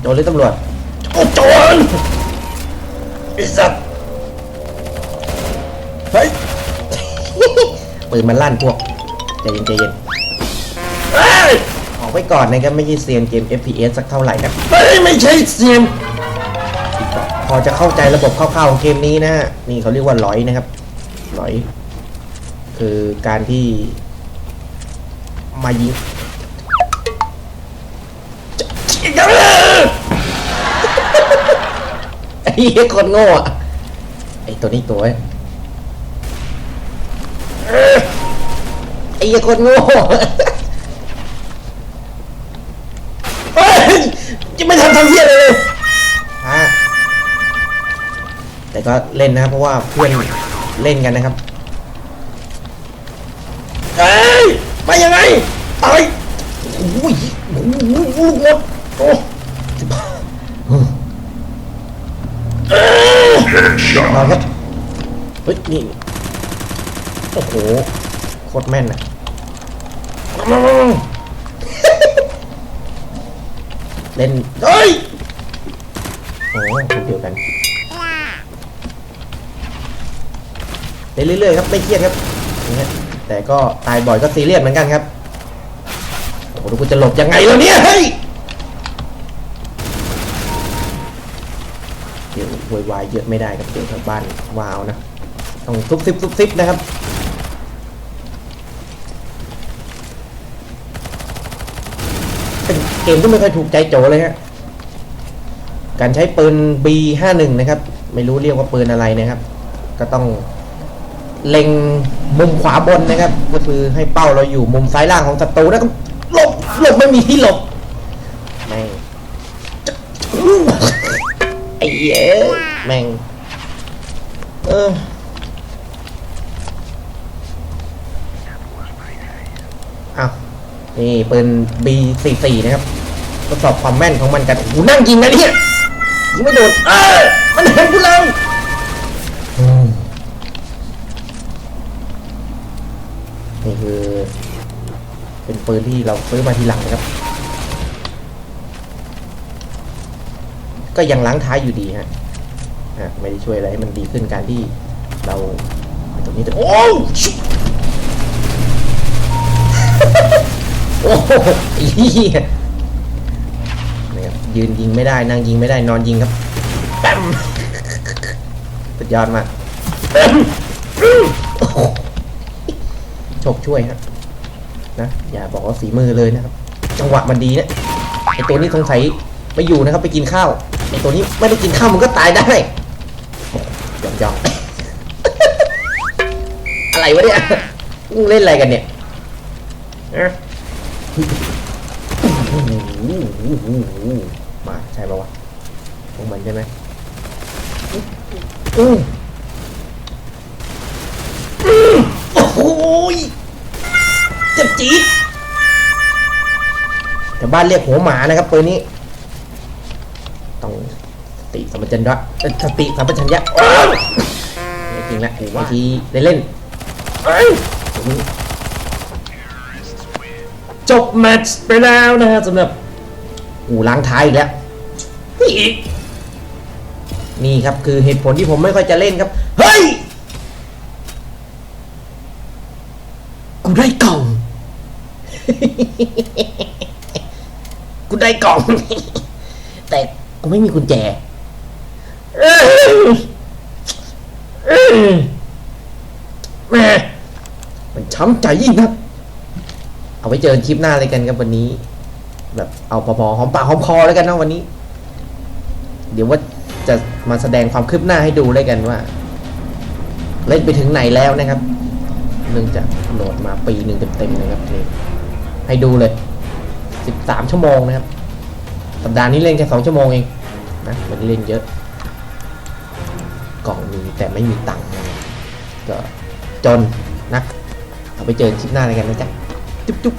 โจรหรือตำรวจโอ้โจรไอ้สัตว์เฮ้ยปืนมันลั่นพวกใจเย็นใจเย็นเฮ้ยออกไปก่อนนะครับไม่ใช่เซียนเกม FPS สักเท่าไหร่ครับเฮ้ยไม่ใช่เซียนพอจะเข้าใจระบบคร่าวๆของเกมนี้นะนี่เขาเรียกว่าลอยนะครับลอย คือการที่มายิง เหี้ยคนโง่อะไอ้ตัวนี้ตัวไอ้ไอ้เหี้ยคนโง่เฮ้ยจะไม่ทำทำเหี้ยอะไรเลยฮะแต่ก็เล่นนะครับเพราะว่าเพื่อนเล่นกันนะครับเอ้ยไปยังไงตายโอ้ยโอ้โหลูกหมดโอ้เอ้ย มาครับเฮ้ยนี่โอ้โหโคตรแม่นอะเล่นเฮ้ยโอ้คนเดียวกันไปเรื่อยๆครับไม่เครียดครับอย่แต่ก็ตายบ่อยก็ซีเรียสเหมือนกันครับโอ้โหดูกูจะหลบยังไงแล้วเนี่ยเฮ้ย ดี๋ยวโวยวายเยอะไม่ได้ครับเดี๋ยวชาวบ้านวาวนะต้องทุบซิบทุบซิบนะครับเป็นเกมที่ไม่ค่อยถูกใจโจเลยฮะการใช้ปืน B51 นะครับ ไม่รู้เรียกว่าปืนอะไรนะครับ ก็ต้องเล็งมุมขวาบนนะครับ ก็คือให้เป้าเราอยู่มุมซ้ายล่างของศัตรูแล้วก็หลบหลบไม่มีที่หลบแม่ ไอ้เหี้ยแม่ง เอออ้านี่ปืน B44 นะครับทดสอบความแม่นของมันกันโอ้โหนั่งยิงนะเนี่ยยิงไม่โดนเออมันเห็นกูแล้วอืมนี่คือ เป็นปืนที่เราซื้อมาทีหลังนะครับ ก็ยังล้างท้ายอยู่ดีฮะฮะไม่ได้ช่วยอะไรให้มันดีขึ้นการที่เราตรงนี้จะโอ้ชิโอ้โหไอ้เหี้ยนะครับยืนยิงไม่ได้นั่งยิงไม่ได้นอนยิงครับแปมสุดยอดมากโชคช่วยฮะนะอย่าบอกว่าฝีมือเลยนะครับ จังหวะมันดีเนะไอตัวนี้สงสัย ไม่อยู่นะครับไปกินข้าวไอตัวนี้ไม่ได้กินข้าวมันก็ตายได้โอ้ยอมยอมอะไรวะเนี่ยมึงเล่นอะไรกันเนี่ยอะมาใช่ปะวะพวกมันใช่ไหมอืมโอ้โหยเจ็บจี๊ดแต่บ้านเรียกหัวหมานะครับปืนนี้ ติสัมปชัญญะเอ้ยสติสัมปชัญญะอ้าวไม่จริงละบางทีได้เล่นเอ้ยจบแมตช์ไปแล้วนะฮะสำหรับอูล้างท้ายอีกแล้วนี่อีกนี่ครับคือเหตุผลที่ผมไม่ค่อยจะเล่นครับ เฮ้ย กูได้กล่อง กูได้กล่อง แต่กูไม่มีกุญแจเอ้ยเอ้ย แม่มันช้ำใจยิ่งนักเอาไว้เจอคลิปหน้าเลยกันครับวันนี้ แบบเอาพอๆหอมปากหอมคอแล้วกันเนาะวันนี้ เดี๋ยวว่าจะมาแสดงความคืบหน้าให้ดูเลยกันว่า เล่นไปถึงไหนแล้วนะครับเนื่องจากโหลดมาปีหนึ่งเต็มๆนะครับนี่ให้ดูเลย 13 ชั่วโมงนะครับ สัปดาห์นี้เล่นแค่2ชั่วโมงเองนะมันเล่นเยอะ กล่องมีแต่ไม่มีตังค์ก็จนนะเอาไปเจอคลิปหน้าอะไรกันนะจ๊ะ จุ๊บจุ๊บ